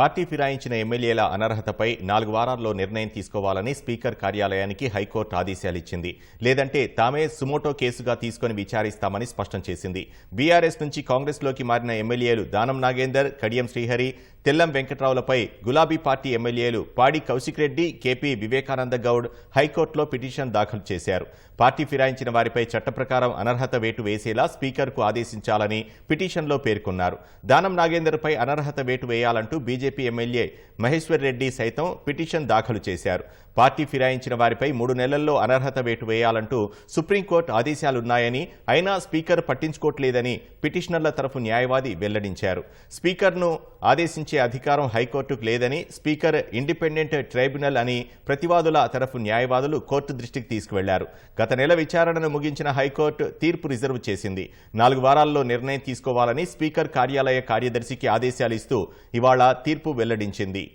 Party ఫిరాయించిన ఎమ్మెల్యేల అనర్హతపై నాలుగు వారాల్లో నిర్ణయం తీసుకోవాలని స్పీకర్ కార్యాలయానికి హైకోర్టు ఆదేశాలిచ్చింది. లేదంటే తామే సుమోటో కేసుగా తీసుకుని విచారిస్తామని స్పష్టం చేసింది. బీఆర్ఎస్ నుంచి కాంగ్రెస్లోకి మారిన ఎమ్మెల్యేలు దానం నాగేందర్ కడియం శ్రీహరి తెల్లం వెంకట్రావులపై గులాబీ పార్టీ ఎమ్మెల్యేలు పాడి కౌశిక్ రెడ్డి కేపీ వివేకానంద గౌడ్ హైకోర్టులో పిటిషన్ దాఖలు చేశారు. పార్టీ ఫిరాయించిన వారిపై చట్టప్రకారం అనర్హత వేటు వేసేలా స్పీకర్కు ఆదేశించాలని పిటిషన్లో పేర్కొన్నారు. దానం నాగేందర్పై అనర్హత వేటు వేయాలంటూ బీజేపీ ఎమ్మెల్యే మహేశ్వర్ రెడ్డి సైతం పిటిషన్ దాఖలు చేశారు. పార్టీ ఫిరాయించిన వారిపై మూడు నెలల్లో అనర్హత వేటు వేయాలంటూ సుప్రీంకోర్టు ఆదేశాలున్నాయని అయినా స్పీకర్ పట్టించుకోవట్లేదని పిటిషనర్ల తరఫు న్యాయవాది వెల్లడించారు. స్పీకర్ను ఆదేశించే అధికారం హైకోర్టుకు లేదని స్పీకర్ ఇండిపెండెంట్ ట్రైబ్యునల్ అని ప్రతివాదుల తరఫు న్యాయవాదులు కోర్టు దృష్టికి తీసుకువెళ్ళారు. గత నెల విచారణను ముగించిన హైకోర్టు తీర్పు రిజర్వ్ చేసింది. నాలుగు వారాల్లో నిర్ణయం తీసుకోవాలని స్పీకర్ కార్యాలయ కార్యదర్శికి ఆదేశాలు ఇస్తూ ఇవాళ తీర్పు వెల్లడించింది.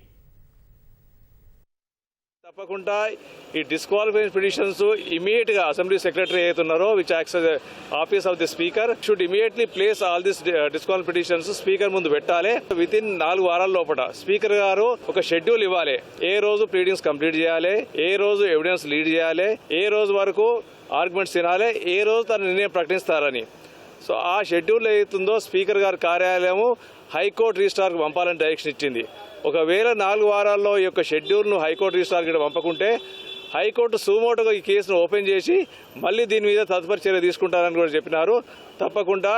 తప్పకుండా ఈ డిస్క్వాలిఫైన్ పిటిషన్స్ ఇమీడియట్గా అసెంబ్లీ సెక్రటరీ అవుతున్నారో which acts office of the speaker should immediately place all this disqualify petitions speaker ముందు పెట్టాలి. విత్ ఇన్ నాలుగు వారాల లోపల స్పీకర్ గారు ఒక షెడ్యూల్ ఇవ్వాలి. ఏ రోజు ప్లీడింగ్స్ కంప్లీట్ చేయాలి ఏ రోజు ఎవిడెన్స్ లీడ్ చేయాలి ఏ రోజు వరకు ఆర్గ్యుమెంట్స్ తినాలి ఏ రోజు తన నిర్ణయం ప్రకటిస్తారని. సో ఆ షెడ్యూల్ ఏదైతుందో స్పీకర్ గారి కార్యాలయము హైకోర్టు రిజిస్ట్రార్కి పంపాలని డైరెక్షన్ ఇచ్చింది. ఒకవేళ నాలుగు వారాల్లో ఈ యొక్క షెడ్యూల్ను హైకోర్టు రిజిస్ట్రార్కి ఇక్కడ పంపకుంటే హైకోర్టు సుమోటోగా ఈ కేసును ఓపెన్ చేసి మళ్ళీ దీని మీద తదుపరి చర్య తీసుకుంటారని కూడా చెప్పినారు. తప్పకుండా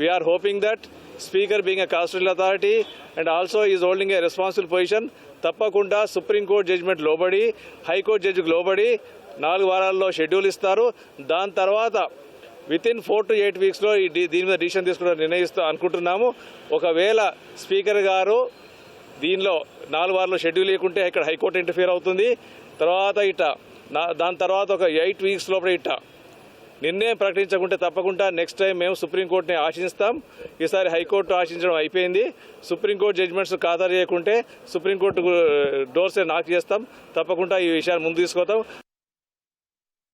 we are hoping that speaker being a constitution authority and also is holding a responsible position తప్పకుండా సుప్రీంకోర్టు జడ్జిమెంట్ లోబడి హైకోర్టు జడ్జికి లోబడి నాలుగు వారాల్లో షెడ్యూల్ ఇస్తారు. దాని తర్వాత within four to eight వీక్స్లో ఈ దీని మీద డిసిషన్ తీసుకుంటారు నిర్ణయిస్తూ అనుకుంటున్నాము. ఒకవేళ స్పీకర్ గారు దీనిలో నాలుగు వారాల్లో షెడ్యూల్ లేకుంటే ఇక్కడ హైకోర్టు ఇంటర్ఫియర్ అవుతుంది. తర్వాత ఇట నా- దాని తర్వాత ఒక ఎయిట్ వీక్స్ లోపల ఇట. నిర్ణయం ప్రకటించకుంటే తప్పకుండా నెక్స్ట్ టైం మేము సుప్రీంకోర్టుని ఆశిస్తాం. ఈసారి హైకోర్టు ఆశించడం అయిపోయింది. సుప్రీంకోర్టు జడ్జిమెంట్స్ ఖాతరు చేయకుంటే సుప్రీంకోర్టు డోర్సే నాక్ చేస్తాం. తప్పకుండా ఈ విషయాన్ని ముందు తీసుకొస్తాం.